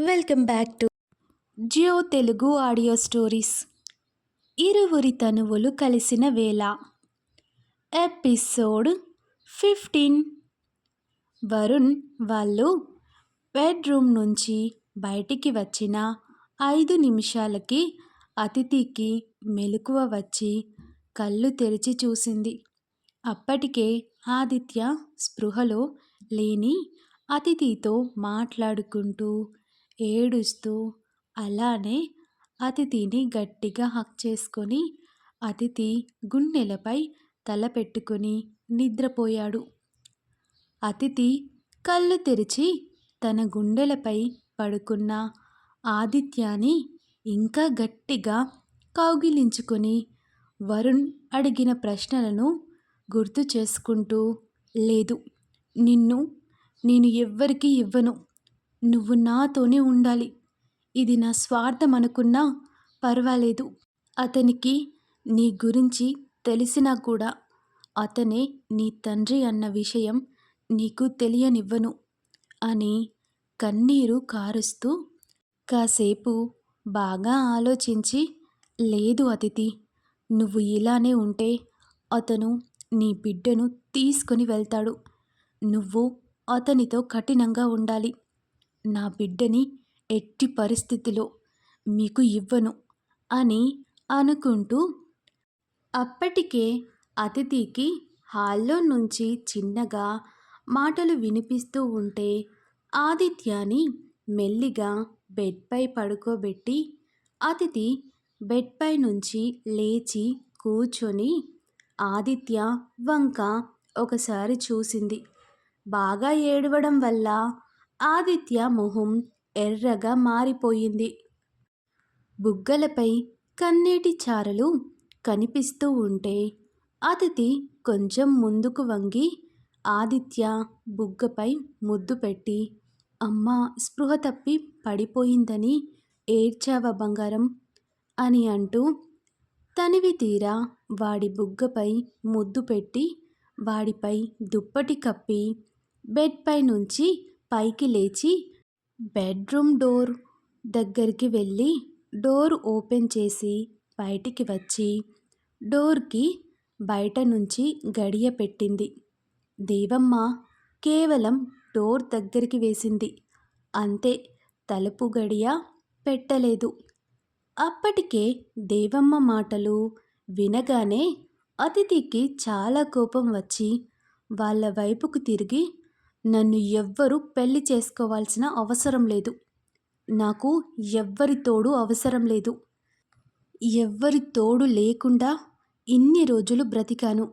Welcome back to Jio Telugu audio stories. ఇరువురి తనువులు కలిసిన వేళ. Episode fifteen. వరుణ్ వాళ్ళు బెడ్రూమ్ నుంచి బయటికి వచ్చిన ఐదు నిమిషాలకి అతిథికి మెలకువ వచ్చి కళ్ళు తెరిచి చూసింది. అప్పటికే ఆదిత్య స్పృహలో లేని అతిథితో మాట్లాడుకుంటూ ఏడుస్తూ అలానే అతిథిని గట్టిగా హక్ చేసుకొని అతిథి గుండెలపై తల పెట్టుకుని నిద్రపోయాడు. అతిథి కళ్ళు తెరిచి తన గుండెలపై పడుకున్న ఆదిత్యాని ఇంకా గట్టిగా కౌగిలించుకొని వరుణ్ అడిగిన ప్రశ్నలను గుర్తు చేసుకుంటూ లేదు నిన్ను నేను ఎవ్వరికీ ఇవ్వను. నువ్వు నాతోనే ఉండాలి. ఇది నా స్వార్థం అనుకున్నా పర్వాలేదు. అతనికి నీ గురించి తెలిసినా కూడా అతనే నీ తండ్రి అన్న విషయం నీకు తెలియనివ్వను అని కన్నీరు కారుస్తూ కాసేపు బాగా ఆలోచించి లేదు అతిథి నువ్వు ఇలానే ఉంటే అతను నీ బిడ్డను తీసుకొని వెళ్తాడు. నువ్వు అతనితో కఠినంగా ఉండాలి. నా బిడ్డని ఎట్టి పరిస్థితిలో మీకు ఇవ్వను అని అనుకుంటూ అప్పటికే అతిథికి హాల్లో నుంచి చిన్నగా మాటలు వినిపిస్తూ ఉంటే ఆదిత్యాని మెల్లిగా బెడ్పై పడుకోబెట్టి అతిథి బెడ్పై నుంచి లేచి కూర్చొని ఆదిత్య వంక ఒకసారి చూసింది. బాగా ఏడవడం వల్ల ఆదిత్య మొహం ఎర్రగా మారిపోయింది. బుగ్గలపై కన్నీటి చారలు కనిపిస్తూ ఉంటే అతిథి కొంచెం ముందుకు వంగి ఆదిత్య బుగ్గపై ముద్దు పెట్టి అమ్మ స్పృహ తప్పి పడిపోయిందని ఏడ్చావ బంగారం అని అంటూ తనివి తీరా వాడి బుగ్గపై ముద్దు పెట్టి వాడిపై దుప్పటి కప్పి బెడ్పై నుంచి పైకి లేచి బెడ్రూమ్ డోర్ దగ్గరికి వెళ్ళి డోర్ ఓపెన్ చేసి బయటికి వచ్చి డోర్కి బయట నుంచి గడియ పెట్టింది. దేవమ్మ కేవలం డోర్ దగ్గరికి వేసింది. అంతే తలుపు గడియ పెట్టలేదు. అప్పటికే దేవమ్మ మాటలు వినగానే అతిథికి చాలా కోపం వచ్చి వాళ్ళ వైపుకు తిరిగి నన్ను ఎవ్వరూ పెళ్ళి చేసుకోవాల్సిన అవసరం లేదు. నాకు ఎవ్వరి తోడు అవసరం లేదు. ఎవ్వరి తోడు లేకుండా ఇన్ని రోజులు బ్రతికాను.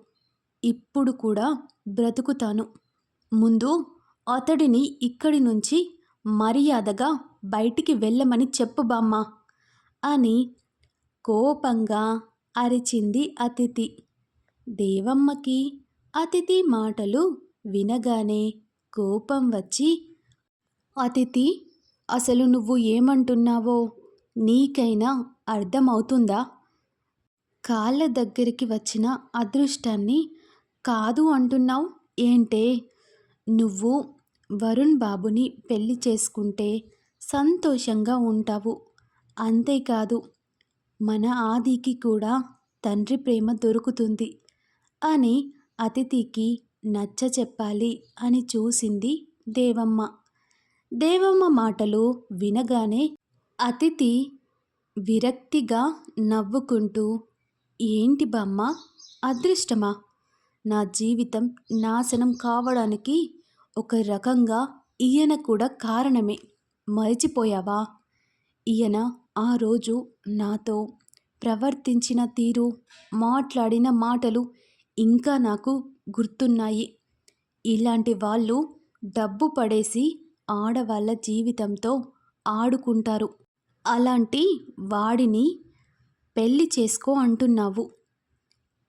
ఇప్పుడు కూడా బ్రతుకుతాను. ముందు అతడిని ఇక్కడి నుంచి మర్యాదగా బయటికి వెళ్ళమని చెప్పు బామ్మ అని కోపంగా అరిచింది అతిథి. దేవమ్మకి అతిథి మాటలు వినగానే కోపం వచ్చి అతిథి అసలు నువ్వు ఏమంటున్నావో నీకైనా అర్థమవుతుందా కాళ్ళ దగ్గరికి వచ్చిన అదృష్టాన్ని కాదు అంటున్నావు? ఏంటే? నువ్వు వరుణ్ బాబుని పెళ్ళి చేసుకుంటే సంతోషంగా ఉంటావు. అంతేకాదు మన ఆదికి కూడా తండ్రి ప్రేమ దొరుకుతుంది అని అతిథికి నచ్చ చెప్పాలి అని చూసింది దేవమ్మ. దేవమ్మ మాటలు వినగానే అతిథి విరక్తిగా నవ్వుకుంటూ ఏంటి బామ్మ అదృష్టమా? నా జీవితం నాశనం కావడానికి ఒక రకంగా ఈయన కూడా కారణమే. మరిచిపోయావా? ఈయన ఆ రోజు నాతో ప్రవర్తించిన తీరు మాట్లాడిన మాటలు ఇంకా నాకు గుర్తున్నాయి. ఇలాంటి వాళ్ళు డబ్బు పడేసి ఆడవాళ్ళ జీవితంతో ఆడుకుంటారు. అలాంటి వాడిని పెళ్ళి చేసుకో అంటున్నావు.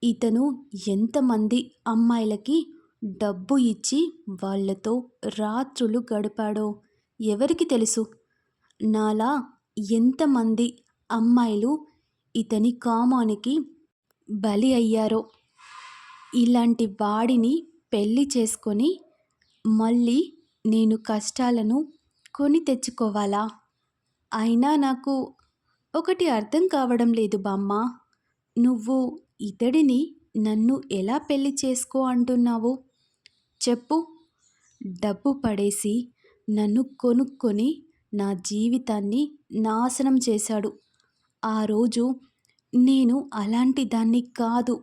ఇతను ఎంతమంది అమ్మాయిలకి డబ్బు ఇచ్చి వాళ్ళతో రాత్రులు గడిపాడో ఎవరికి తెలుసు? నాలా ఎంతమంది అమ్మాయిలు ఇతని కామానికి బలి అయ్యారో? ఇలాంటి వాడిని పెళ్ళి చేసుకొని మళ్ళీ నేను కష్టాలను కొని తెచ్చుకోవాలా? అయినా నాకు ఒకటి అర్థం కావడం లేదు బామ్మ. నువ్వు ఇతడిని నన్ను ఎలా పెళ్ళి చేసుకో అంటున్నావు? చెప్పు. డబ్బు పడేసి నన్ను కొనుక్కొని నా జీవితాన్ని నాశనం చేశాడు. ఆ రోజు నేను అలాంటి దాన్ని కాదు.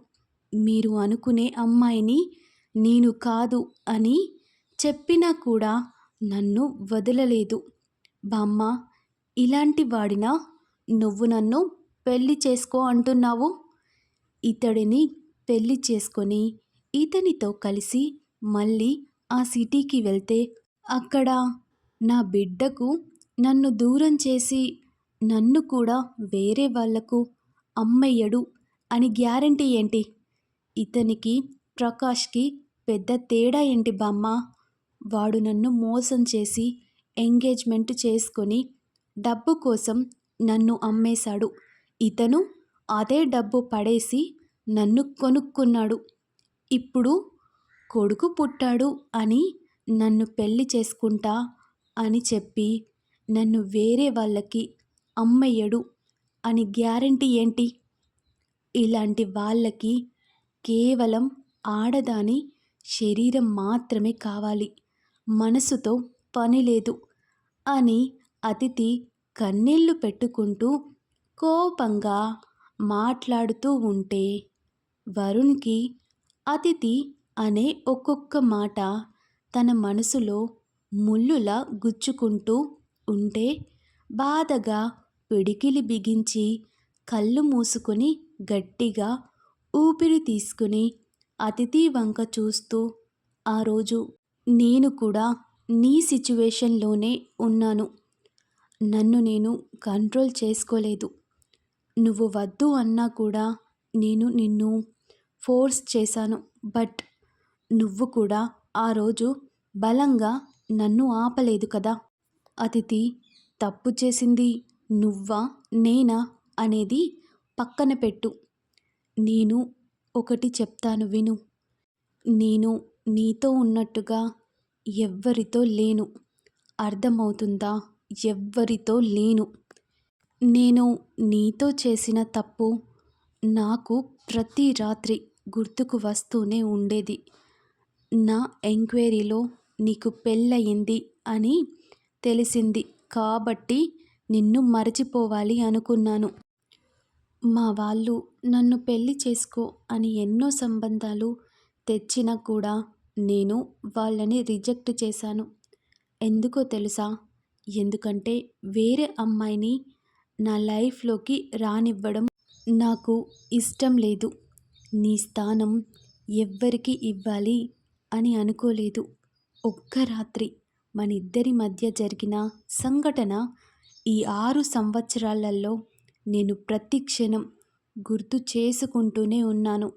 మీరు అనుకునే అమ్మాయిని నేను కాదు అని చెప్పినా కూడా నన్ను వదలలేదు. బామ్మ ఇలాంటి వాడినా నువ్వు నన్ను పెళ్ళి చేసుకో అంటున్నావు? ఇతడిని పెళ్ళి చేసుకొని ఇతనితో కలిసి మళ్ళీ ఆ సిటీకి వెళ్తే అక్కడ నా బిడ్డకు నన్ను దూరం చేసి నన్ను కూడా వేరే వాళ్ళకు అమ్మయ్యడు అని గ్యారంటీ ఏంటి? ఇతనికి ప్రకాష్కి పెద్ద తేడా ఏంటి బామ్మ? వాడు నన్ను మోసం చేసి ఎంగేజ్మెంట్ చేసుకొని డబ్బు కోసం నన్ను అమ్మేశాడు. ఇతను అదే డబ్బు పడేసి నన్ను కొనుక్కున్నాడు. ఇప్పుడు కొడుకు పుట్టాడు అని నన్ను పెళ్ళి చేసుకుంటా అని చెప్పి నన్ను వేరే వాళ్ళకి అమ్మయ్యడు అని గ్యారంటీ ఏంటి? ఇలాంటి వాళ్ళకి కేవలం ఆడదాని శరీరం మాత్రమే కావాలి. మనసుతో పని లేదు అని అతిథి కన్నీళ్ళు పెట్టుకుంటూ కోపంగా మాట్లాడుతూ ఉంటే వరుణ్కి అతిథి అనే ఒక్కొక్క మాట తన మనసులో ముల్లులా గుచ్చుకుంటూ ఉంటే బాధగా పిడికిలి బిగించి కళ్ళు మూసుకొని గట్టిగా ఊపిరి తీసుకుని అతిథి వంక చూస్తూ ఆ రోజు నేను కూడా నీ సిచ్యువేషన్లోనే ఉన్నాను. నన్ను నేను కంట్రోల్ చేసుకోలేదు. నువ్వు వద్దు అన్నా కూడా నేను నిన్ను ఫోర్స్ చేశాను. బట్ నువ్వు కూడా ఆ రోజు బలంగా నన్ను ఆపలేదు కదా. అతిథి తప్పు చేసింది నువ్వా నేనా అనేది పక్కన పెట్టు. నేను ఒకటి చెప్తాను విను. నేను నీతో ఉన్నట్టుగా ఎవ్వరితో లేను. అర్థమవుతుందా? ఎవ్వరితో లేను. నేను నీతో చేసిన తప్పు నాకు ప్రతి రాత్రి గుర్తుకు వస్తూనే ఉండేది. నా ఎంక్వైరీలో నీకు పెళ్ళయింది అని తెలిసింది కాబట్టి నిన్ను మరచిపోవాలి అనుకున్నాను. మా వాళ్ళు నన్ను పెళ్ళి చేసుకో అని ఎన్నో సంబంధాలు తెచ్చినా కూడా నేను వాళ్ళని రిజెక్ట్ చేశాను. ఎందుకో తెలుసా? ఎందుకంటే వేరే అమ్మాయిని నా లైఫ్లోకి రానివ్వడం నాకు ఇష్టం లేదు. నీ స్థానం ఎవ్వరికి ఇవ్వాలి అని అనుకోలేదు. ఒక్క రాత్రి మన ఇద్దరి మధ్య జరిగిన సంఘటన ఈ ఆరు సంవత్సరాలలో నేను ప్రతి క్షణం గుర్తు చేసుకుంటూనే ఉన్నాను.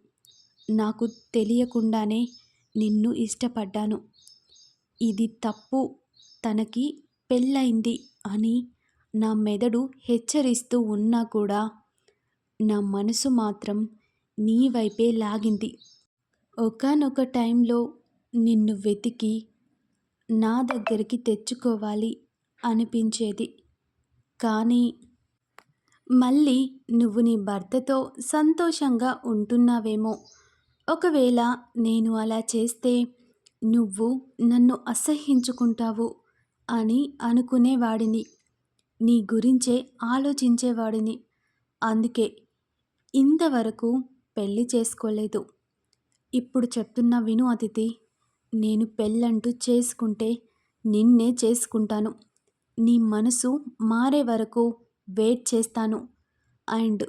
నాకు తెలియకుండానే నిన్ను ఇష్టపడ్డాను. ఇది తప్పు తనకి పెళ్ళయింది అని నా మెదడు హెచ్చరిస్తూ ఉన్నా కూడా నా మనసు మాత్రం నీ వైపే లాగింది. ఒకనొక టైంలో నిన్ను వెతికి నా దగ్గరికి తెచ్చుకోవాలి అనిపించేది. కానీ మళ్ళీ నువ్వు నీ భర్తతో సంతోషంగా ఉంటున్నావేమో. ఒకవేళ నేను అలా చేస్తే నువ్వు నన్ను అసహ్యించుకుంటావు అని అనుకునేవాడిని. నీ గురించే ఆలోచించేవాడిని. అందుకే ఇంతవరకు పెళ్ళి చేసుకోలేదు. ఇప్పుడు చెప్తున్న విను అతిథి నేను పెళ్ళంటూ చేసుకుంటే నిన్నే చేసుకుంటాను. నీ మనసు మారే వరకు వెయిట్ చేస్తాను. అండ్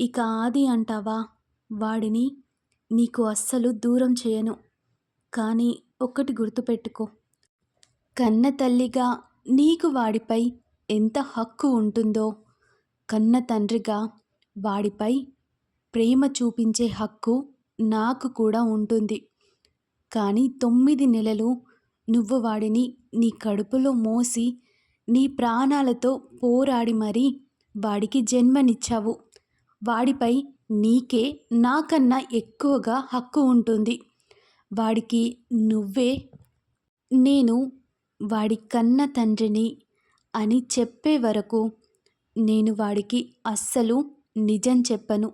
ఇక ఆది అంటావా? వాడిని నీకు అస్సలు దూరం చేయను. కానీ ఒక్కటి గుర్తుపెట్టుకో. కన్న తల్లిగా నీకు వాడిపై ఎంత హక్కు ఉంటుందో కన్న తండ్రిగా వాడిపై ప్రేమ చూపించే హక్కు నాకు కూడా ఉంటుంది. కానీ తొమ్మిది నెలలు నువ్వు వాడిని నీ కడుపులో మోసి నీ ప్రాణాలతో పోరాడి మరీ వాడికి జన్మనిచ్చావు. వాడిపై నీకే నాకన్నా ఎక్కువగా హక్కు ఉంటుంది. వాడికి నువ్వే నేను వాడి కన్న తండ్రిని అని చెప్పే వరకు నేను వాడికి అస్సలు నిజం చెప్పను.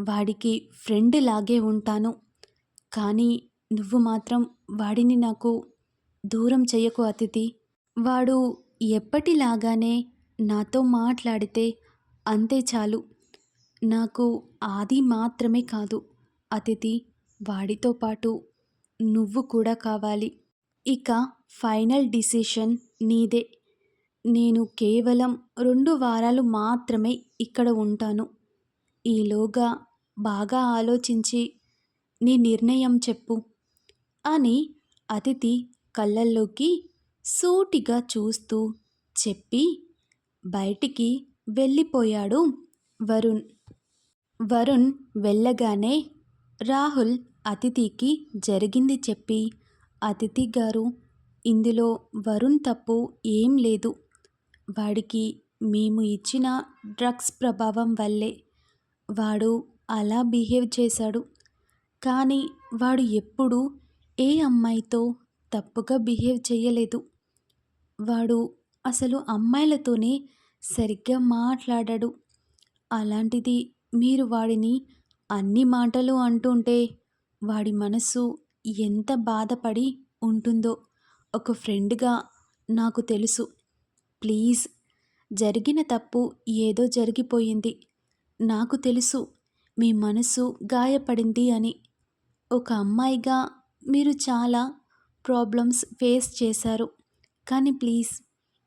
వాడికి ఫ్రెండ్ లాగే ఉంటాను. కానీ నువ్వు మాత్రం వాడిని నాకు దూరం చేయకు అతిథి. వాడు ఎప్పటిలాగానే నాతో మాట్లాడితే అంతే చాలు. నాకు ఆది మాత్రమే కాదు అతిథి వాడితో పాటు నువ్వు కూడా కావాలి. ఇక ఫైనల్ డిసిషన్ నీదే. నేను కేవలం రెండు వారాలు మాత్రమే ఇక్కడ ఉంటాను. ఈలోగా బాగా ఆలోచించి నీ నిర్ణయం చెప్పు అని అతిథి కళ్ళల్లోకి సూటిగా చూస్తూ చెప్పి బయటికి వెళ్ళిపోయాడు వరుణ్. వరుణ్ వెళ్ళగానే రాహుల్ అతిథికి జరిగింది చెప్పి అతిథి గారు ఇందులో వరుణ్ తప్పు ఏం లేదు. వాడికి మేము ఇచ్చిన డ్రగ్స్ ప్రభావం వల్లే వాడు అలా బిహేవ్ చేశాడు. కానీ వాడు ఎప్పుడూ ఏ అమ్మాయితో తప్పుగా బిహేవ్ చేయలేదు. వాడు అసలు అమ్మాయిలతోనే సరిగ్గా మాట్లాడాడు. అలాంటిది మీరు వాడిని అన్ని మాటలు అంటుంటే వాడి మనసు ఎంత బాధపడి ఉంటుందో ఒక ఫ్రెండ్గా నాకు తెలుసు. ప్లీజ్ జరిగిన తప్పు ఏదో జరిగిపోయింది. నాకు తెలుసు మీ మనసు గాయపడింది అని. ఒక అమ్మాయిగా మీరు చాలా ప్రాబ్లమ్స్ ఫేస్ చేశారు. కానీ ప్లీజ్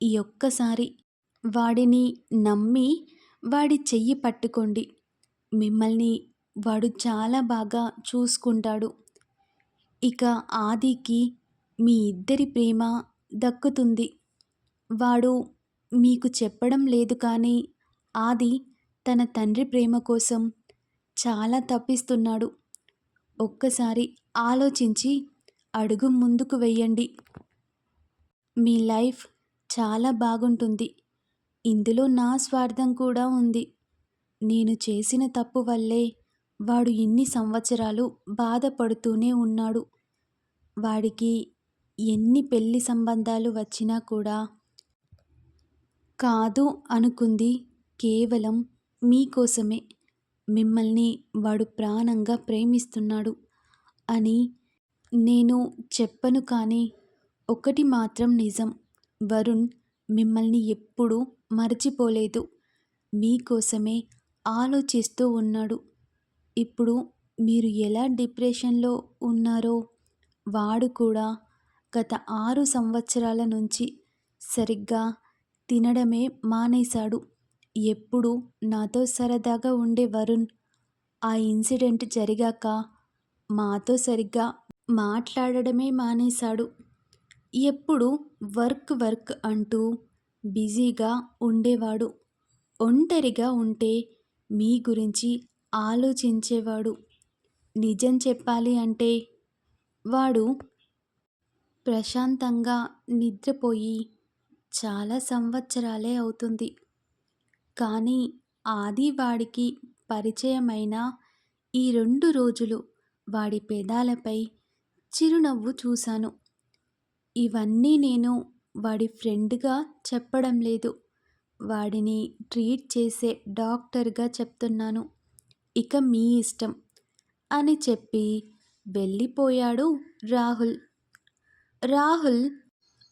ఈ ఒక్కసారి వాడిని నమ్మి వాడి చెయ్యి పట్టుకోండి. మిమ్మల్ని వాడు చాలా బాగా చూసుకుంటాడు. ఇక ఆదికి మీ ఇద్దరి ప్రేమ దక్కుతుంది. వాడు మీకు చెప్పడం లేదు కానీ ఆది తన తండ్రి ప్రేమ కోసం చాలా తప్పిస్తున్నాడు. ఒక్కసారి ఆలోచించి అడుగు ముందుకు వెయ్యండి మీ లైఫ్ చాలా బాగుంటుంది. ఇందులో నా స్వార్థం కూడా ఉంది. నేను చేసిన తప్పు వల్లే వాడు ఇన్ని సంవత్సరాలు బాధపడుతూనే ఉన్నాడు. వాడికి ఎన్ని పెళ్ళి సంబంధాలు వచ్చినా కూడా కాదు అనుకుంది కేవలం మీకోసమే. మిమ్మల్ని వాడు ప్రాణంగా ప్రేమిస్తున్నాడు అని నేను చెప్పను కానీ ఒకటి మాత్రం నిజం. వరుణ్ మిమ్మల్ని ఎప్పుడూ మర్చిపోలేదు. మీకోసమే ఆలోచిస్తూ ఉన్నాడు. ఇప్పుడు మీరు ఎలా డిప్రెషన్లో ఉన్నారో వాడు కూడా గత ఆరు సంవత్సరాల నుంచి సరిగ్గా తినడమే మానేశాడు. ఎప్పుడు నాతో సరదాగా ఉండే వరుణ్ ఆ ఇన్సిడెంట్ జరిగాక మాతో సరిగ్గా మాట్లాడడమే మానేశాడు. ఎప్పుడు వర్క్ వర్క్ అంటూ బిజీగా ఉండేవాడు. ఒంటరిగా ఉంటే మీ గురించి ఆలోచించేవాడు. నిజం చెప్పాలి అంటే వాడు ప్రశాంతంగా నిద్రపోయి చాలా సంవత్సరాలే అవుతుంది. కానీ ఆది వాడికి పరిచయమైన ఈ రెండు రోజులు వాడి పెదాలపై చిరునవ్వు చూశాను. ఇవన్నీ నేను వాడి ఫ్రెండ్గా చెప్పడం లేదు. వాడిని ట్రీట్ చేసే డాక్టర్గా చెప్తున్నాను. ఇక మీ ఇష్టం అని చెప్పి వెళ్ళిపోయాడు రాహుల్. రాహుల్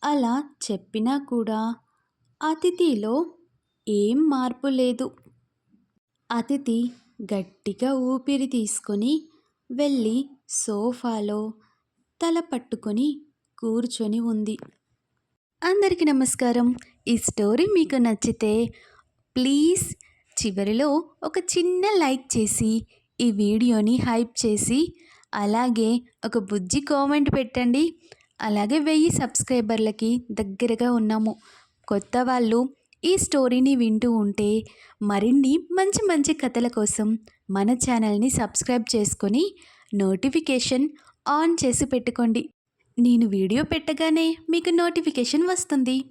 అలా చెప్పినా కూడా అతిథిలో ఏం మార్పు లేదు. అతిథి గట్టిగా ఊపిరి తీసుకొని వెళ్ళి సోఫాలో తల పట్టుకొని కూర్చొని ఉంది. అందరికీ నమస్కారం. ఈ స్టోరీ మీకు నచ్చితే ప్లీజ్ చివరిలో ఒక చిన్న లైక్ చేసి ఈ వీడియోని హైప్ చేసి అలాగే ఒక బుజ్జి కామెంట్ పెట్టండి. అలాగే వెయ్యి సబ్స్క్రైబర్లకి దగ్గరగా ఉన్నాము. కొత్త వాళ్ళు ఈ స్టోరీని వింటూ ఉంటే మరిన్ని మంచి మంచి కథల కోసం మన ఛానల్ని సబ్స్క్రైబ్ చేసుకొని నోటిఫికేషన్ ఆన్ చేసి పెట్టుకోండి. నేను వీడియో పెట్టగానే మీకు నోటిఫికేషన్ వస్తుంది.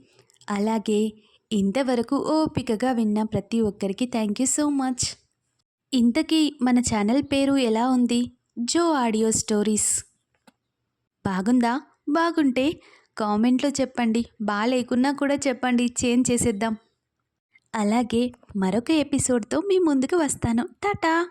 అలాగే ఇంతవరకు ఓపికగా విన్న ప్రతి ఒక్కరికి థ్యాంక్ యూ సో మచ్. ఇంతకీ మన ఛానల్ పేరు ఎలా ఉంది? జో ఆడియో స్టోరీస్. బాగుందా? బాగుంటే కామెంట్లో చెప్పండి. బాగాలేకున్నా కూడా చెప్పండి. చేంజ్ చేసేద్దాం. అలాగే మరొక ఎపిసోడ్తో మీ ముందుకు వస్తాను. టాటా!